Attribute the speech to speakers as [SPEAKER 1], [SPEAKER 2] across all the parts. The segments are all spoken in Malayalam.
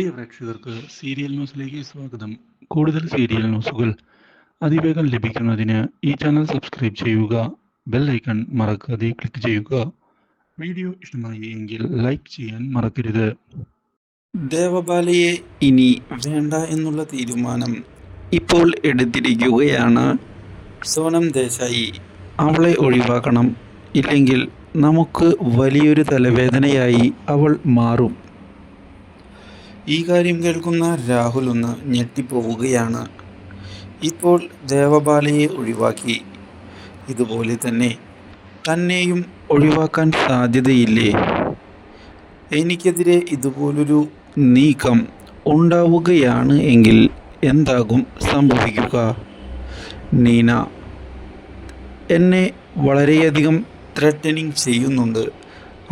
[SPEAKER 1] പ്രിയ പ്രേക്ഷകർക്ക് സീരിയൽ ന്യൂസിലേക്ക് സ്വാഗതം. കൂടുതൽ സീരിയൽ ന്യൂസുകൾ അതിവേഗം ലഭിക്കുന്നതിന് ഈ ചാനൽ സബ്സ്ക്രൈബ് ചെയ്യുക ബെൽ ഐക്കൺ മറക്കാതെ ക്ലിക്ക് ചെയ്യുക. വീഡിയോ ഇഷ്ടമായി എങ്കിൽ ലൈക്ക് ചെയ്യാൻ മറക്കരുത്.
[SPEAKER 2] ദേവബാലയെ ഇനി വേണ്ട എന്നുള്ള തീരുമാനം ഇപ്പോൾ എടുത്തിരിക്കുകയാണ്. സോനം ദേശായി അവളെ ഒഴിവാക്കണം. ഇല്ലെങ്കിൽ നമുക്ക് വലിയൊരു തലവേദനയായി അവൾ മാറും. ഈ കാര്യം കേൾക്കുന്ന രാഹുൽ ഒന്ന് ഞെട്ടിപ്പോവുകയാണ്. ഇപ്പോൾ ദേവബാലയെ ഒഴിവാക്കി. ഇതുപോലെ തന്നെ തന്നെയും ഒഴിവാക്കാൻ സാധ്യതയില്ലേ? എനിക്കെതിരെ ഇതുപോലൊരു നീക്കം ഉണ്ടാവുകയാണ് എങ്കിൽ എന്താകും സംഭവിക്കുക? നീന എന്നെ വളരെയധികം ത്രെറ്റനിങ് ചെയ്യുന്നുണ്ട്.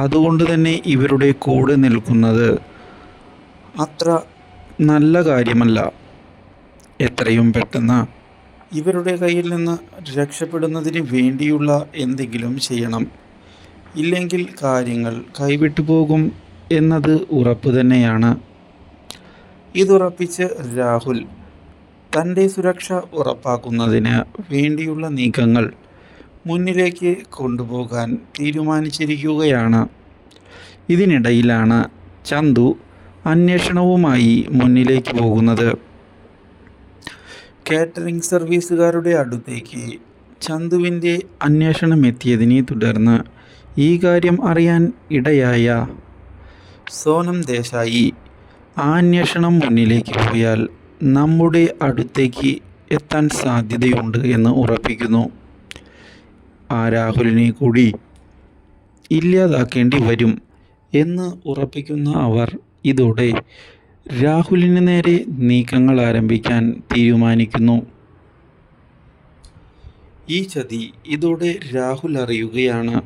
[SPEAKER 2] അതുകൊണ്ട് തന്നെ ഇവരുടെ കൂടെ നിൽക്കുന്നത് അത്ര നല്ല കാര്യമല്ല. എത്രയും പെട്ടെന്ന് ഇവരുടെ കയ്യിൽ നിന്ന് രക്ഷപ്പെടുന്നതിന് വേണ്ടിയുള്ള എന്തെങ്കിലും ചെയ്യണം. ഇല്ലെങ്കിൽ കാര്യങ്ങൾ കൈവിട്ടു പോകും എന്നത് ഉറപ്പ് തന്നെയാണ്. ഇതുറപ്പിച്ച് രാഹുൽ തന്റെ സുരക്ഷ ഉറപ്പാക്കുന്നതിന് വേണ്ടിയുള്ള നീക്കങ്ങൾ മുന്നിലേക്ക് കൊണ്ടുപോകാൻ തീരുമാനിച്ചിരിക്കുകയാണ്. ഇതിനിടയിലാണ് ചന്തു അന്വേഷണവുമായി മുന്നിലേക്ക് പോകുന്നത്. കാറ്ററിംഗ് സർവീസുകാരുടെ അടുത്തേക്ക് ചന്തുവിന്റെ അന്വേഷണം എത്തിയതിനെ തുടർന്ന് ഈ കാര്യം അറിയാൻ ഇടയായ സോനം ദേശായി ആ അന്വേഷണം മുന്നിലേക്ക് പോയാൽ നമ്മുടെ അടുത്തേക്ക് എത്താൻ സാധ്യതയുണ്ട് എന്ന് ഉറപ്പിക്കുന്നു. ആ രാഹുലിനെ കൂടി ഇല്ലാതാക്കേണ്ടി വരും എന്ന് ഉറപ്പിക്കുന്ന അവർ ഇതോടെ രാഹുലിന് നേരെ നീക്കങ്ങൾ ആരംഭിക്കാൻ തീരുമാനിക്കുന്നു. ഈ ചതി ഇതോടെ രാഹുൽ അറിയുകയാണ്.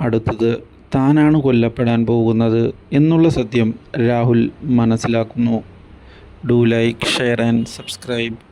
[SPEAKER 2] അടുത്തത് താനാണ് കൊല്ലപ്പെടാൻ പോകുന്നത് എന്നുള്ള സത്യം രാഹുൽ മനസ്സിലാക്കുന്നു. Do like share and subscribe.